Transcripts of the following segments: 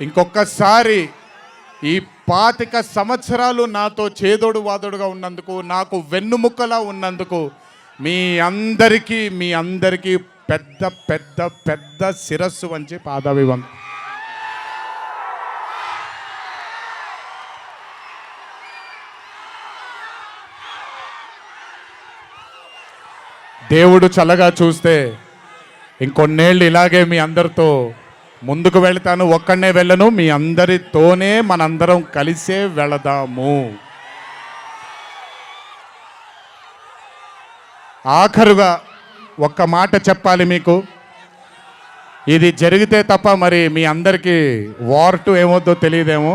ఇంకొకసారి ఈ పాతిక సంవత్సరాలు నాతో చేదోడు వాదోడుగా ఉన్నందుకు నాకు వెన్నుముక్కలా ఉన్నందుకు మీ అందరికీ మీ అందరికీ పెద్ద పెద్ద పెద్ద శిరస్సు వంచి పాదాభివం. దేవుడు చల్లగా చూస్తే ఇంకొన్నేళ్ళు ఇలాగే మీ అందరితో ముందుకు వెళ్తాను ఒక్కడనే వెళ్ళను మీ అందరితోనే మనందరం కలిసే వెళదాము. ఆఖరుగా ఒక్క మాట చెప్పాలి మీకు. ఇది జరిగితే తప్ప మరి మీ అందరికీ వార్ టు ఏమవుద్దో తెలియదేమో.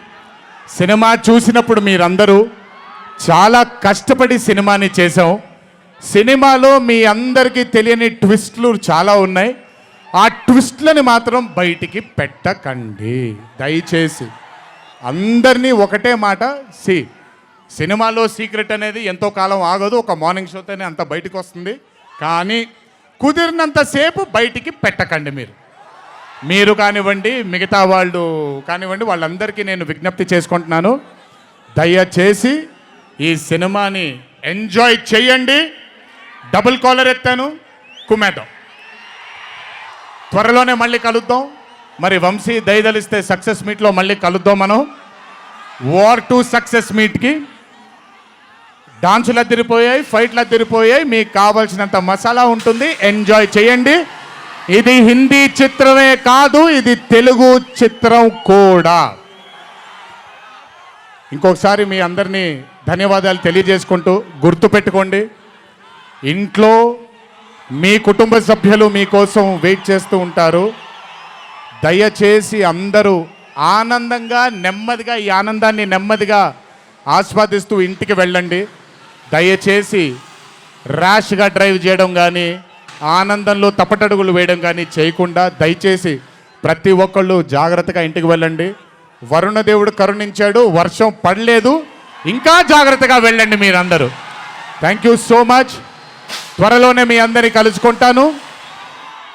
సినిమా చూసినప్పుడు మీరందరూ చాలా కష్టపడి సినిమాని చేసాం సినిమాలో మీ అందరికీ తెలియని ట్విస్ట్లు చాలా ఉన్నాయి. ఆ ట్విస్ట్లని మాత్రం బయటికి పెట్టకండి. దయచేసి అందరినీ ఒకటే మాట సి సినిమాలో సీక్రెట్ అనేది ఎంతో కాలం ఆగదు ఒక మార్నింగ్ షోతోనే అంత బయటకు వస్తుంది. కానీ కుదిరినంతసేపు బయటికి పెట్టకండి మీరు. మీరు కానివ్వండి మిగతా వాళ్ళు కానివ్వండి వాళ్ళందరికీ నేను విజ్ఞప్తి చేసుకుంటున్నాను. దయచేసి ఈ సినిమాని ఎంజాయ్ చేయండి. డబుల్ కాలర్ ఎత్తాను. కుమేద్దాం త్వరలోనే మళ్ళీ కలుద్దాం. మరి వంశీ దయదలిస్తే సక్సెస్ మీట్లో మళ్ళీ కలుద్దాం మనం. వార్ టు సక్సెస్ మీట్కి డాన్సులు అద్దరిపోయాయి ఫైట్లు అద్దరిపోయాయి. మీకు కావాల్సినంత మసాలా ఉంటుంది. ఎంజాయ్ చేయండి. ఇది హిందీ చిత్రమే కాదు ఇది తెలుగు చిత్రం కూడా. ఇంకొకసారి మీ అందరినీ ధన్యవాదాలు తెలియజేసుకుంటూ గుర్తుపెట్టుకోండి ఇంట్లో మీ కుటుంబ సభ్యులు మీకోసం వెయిట్ చేస్తూ ఉంటారు. దయచేసి అందరూ ఆనందంగా నెమ్మదిగా ఈ ఆనందాన్ని నెమ్మదిగా ఆస్వాదిస్తూ ఇంటికి వెళ్ళండి. దయచేసి ర్యాష్గా డ్రైవ్ చేయడం కానీ ఆనందంలో తప్పటడుగులు వేయడం కానీ చేయకుండా దయచేసి ప్రతి ఒక్కళ్ళు జాగ్రత్తగా ఇంటికి వెళ్ళండి. వరుణదేవుడు కరుణించాడు వర్షం పడలేదు. ఇంకా జాగ్రత్తగా వెళ్ళండి మీరందరూ. థ్యాంక్ యూ సో మచ్ త్వరలోనే మీ అందరినీ కలుసుకుంటాను.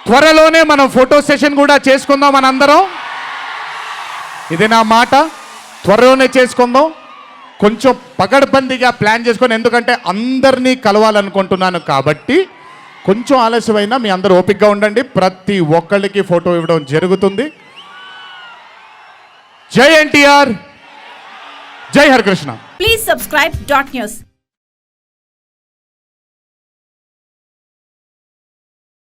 త్వరలోనే మనం ఫోటో సెషన్ కూడా చేసుకుందాం మనందరం. ఇది నా మాట. త్వరలోనే చేసుకుందాం. కొంచెం పగడ్బందీగా ప్లాన్ చేసుకొని ఎందుకంటే అందరినీ కలవాలనుకుంటున్నాను కాబట్టి కొంచెం ఆలస్యమైనా మీ అందరూ ఓపిక్గా ఉండండి. ప్రతి ఒక్కళ్ళకి ఫోటో ఇవ్వడం జరుగుతుంది. జై ఎన్టీఆర్. జై Harikrishna. Please subscribe dot news